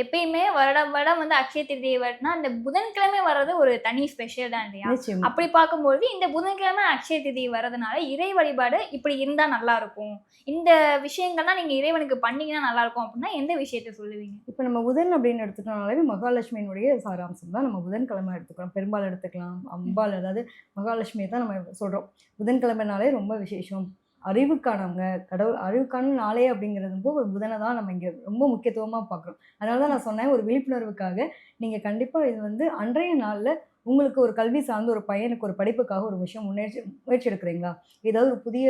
எப்பயுமே வருடம் வருடம் வந்து அக்ஷய திருதியை வருதுன்னா அந்த புதன்கிழமை வர்றது ஒரு தனி ஸ்பெஷல் தான் இல்லையா? அப்படி பார்க்கும்போது இந்த புதன்கிழமை அக்ஷய திதி வரதுனால இறை வழிபாடு இப்படி இருந்தா நல்லா இருக்கும். இந்த விஷயங்கள்லாம் நீங்க இறைவனுக்கு பண்ணீங்கன்னா நல்லா இருக்கும் அப்படின்னா எந்த விஷயத்த சொல்லுவீங்க? இப்போ நம்ம புதன் அப்படின்னு எடுத்துக்கிட்டோம்னாலே மகாலட்சுமியினுடைய சாராம்சம் தான். நம்ம புதன்கிழமை எடுத்துக்கிறோம். பெரும்பால் எடுத்துக்கலாம். அம்பாள் அதாவது மகாலட்சுமியை தான் நம்ம சொல்கிறோம் புதன்கிழமைனாலே ரொம்ப விசேஷம். அறிவுக்கானவங்க கடவுள் அறிவுக்கான நாளே அப்படிங்கிறது போது புதனை தான் நம்ம இங்கே ரொம்ப முக்கியத்துவமாக பார்க்குறோம். அதனால தான் நான் சொன்னேன் ஒரு விழிப்புணர்வுக்காக நீங்கள் கண்டிப்பாக இது வந்து அன்றைய நாளில் உங்களுக்கு ஒரு கல்வி சார்ந்த ஒரு பையனுக்கு ஒரு படிப்புக்காக ஒரு விஷயம் முன்னேற்றி முயற்சி எடுக்கிறீங்களா ஏதாவது ஒரு புதிய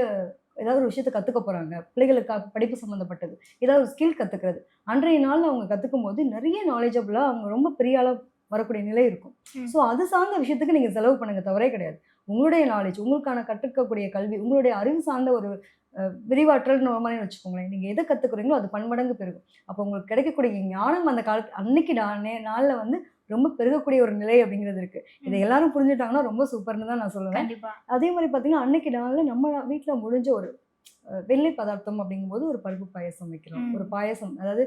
ஏதாவது ஒரு விஷயத்தை கற்றுக்க போகிறாங்க பிள்ளைகளுக்காக படிப்பு சம்மந்தப்பட்டது ஏதாவது ஒரு ஸ்கில் கற்றுக்கிறது அன்றைய நாளில் அவங்க கற்றுக்கும் போது நிறைய நாலேஜபிளாக அவங்க ரொம்ப பெரிய ஆளாக வரக்கூடிய நிலை இருக்கும். ஸோ அது சார்ந்த விஷயத்துக்கு நீங்கள் செலவு பண்ணுங்க தவறே கிடையாது. உங்களுடைய நாலேஜ் உங்களுக்கான கற்றுக்கக்கூடிய கல்வி உங்களுடைய அறிவு சார்ந்த ஒரு விரிவாற்றல் மாதிரி வச்சுக்கோங்களேன். நீங்கள் எதை கற்றுக்குறீங்களோ அது பன்மடங்கு பெருகும். அப்போ உங்களுக்கு கிடைக்கக்கூடிய ஞானம் அந்த காலத்து அன்னைக்கு நானே நாளில் வந்து ரொம்ப பெருகக்கூடிய ஒரு நிலை அப்படிங்கிறது இருக்குது இதை எல்லாரும் புரிஞ்சுட்டாங்கன்னா ரொம்ப சூப்பர்னு தான் நான் சொல்லுவேன். அதே மாதிரி பார்த்தீங்கன்னா அன்னைக்கு நாளில் நம்ம வீட்டில் முடிஞ்ச ஒரு வெள்ளை பதார்த்தம் அப்படிங்கும்போது ஒரு பருப்பு பாயசம் வைக்கிறோம். ஒரு பாயசம் அதாவது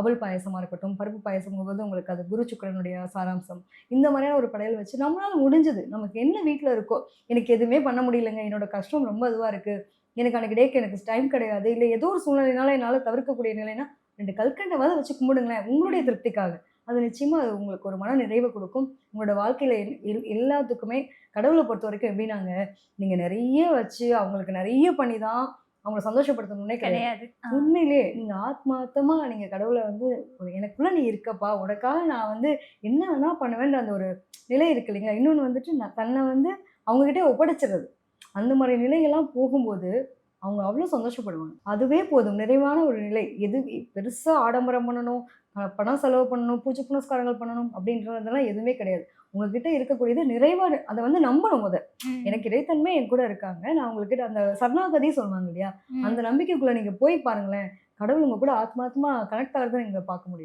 அவல் பாயசமாக இருக்கட்டும் பருப்பு பாயசம் போது உங்களுக்கு அது குரு சுக்கரனுடைய சாராம்சம். இந்த மாதிரியான ஒரு படையல் வச்சு நம்மளால முடிஞ்சது. நமக்கு என்ன வீட்டில் இருக்கோ எனக்கு எதுவுமே பண்ண முடியலங்க. என்னோட கஷ்டம் ரொம்ப இதுவாக இருக்குது எனக்கு அன்னைக்கு டேக்கு எனக்கு டைம் கிடையாது. இல்லை ஏதோ ஒரு சூழ்நிலைனால என்னால் தவிர்க்கக்கூடிய நிலைனா ரெண்டு கல்கண்டவாத வச்சு கும்பிடுங்களேன். உங்களுடைய திருப்திக்காக. அது நிச்சயமாக அது உங்களுக்கு ஒரு மன நிறைவை கொடுக்கும். உங்களோட வாழ்க்கையில் எல்- எல்- எல்லாத்துக்குமே கடவுளை பொறுத்த வரைக்கும் எப்படின்னாங்க நீங்கள் நிறைய வச்சு அவங்களுக்கு நிறைய பண்ணி தான் அவங்கள சந்தோஷப்படுத்தணும்னே கிடையாது. உண்மையிலே நீங்க ஆத்மார்த்தமா நீங்க கடவுளை வந்து எனக்குள்ள நீ இருக்கப்பா உனக்காக நான் வந்து என்ன வேணா பண்ணுவேன்ற அந்த ஒரு நிலை இருக்கு இல்லைங்களா? இன்னொன்று வந்துட்டு நான் தன்னை வந்து அவங்ககிட்ட ஒப்படைச்சிடுறது அந்த மாதிரி நிலையெல்லாம் போகும்போது அவங்க அவ்வளோ சந்தோஷப்படுவாங்க. அதுவே போதும். நிறைவான ஒரு நிலை. எது பெருசாக ஆடம்பரம் பண்ணணும் பணம் செலவு பண்ணணும் பூஜை புனஸ்காரங்கள் பண்ணணும் அப்படின்றதெல்லாம் எதுவுமே கிடையாது. உங்ககிட்ட இருக்கக்கூடியது நிறைவான அதை வந்து நம்பணும் முத. எனக்கு இறைத்தன்மை என் கூட இருக்காங்க. நான் உங்ககிட்ட அந்த சரணாகதி சொல்லுவாங்க இல்லையா. அந்த நம்பிக்கைக்குள்ள நீங்க போய் பாருங்களேன். கடவுள் உங்க கூட ஆத்மாத்மா கனெக்ட் ஆகிறத நீங்க பார்க்க முடியும்.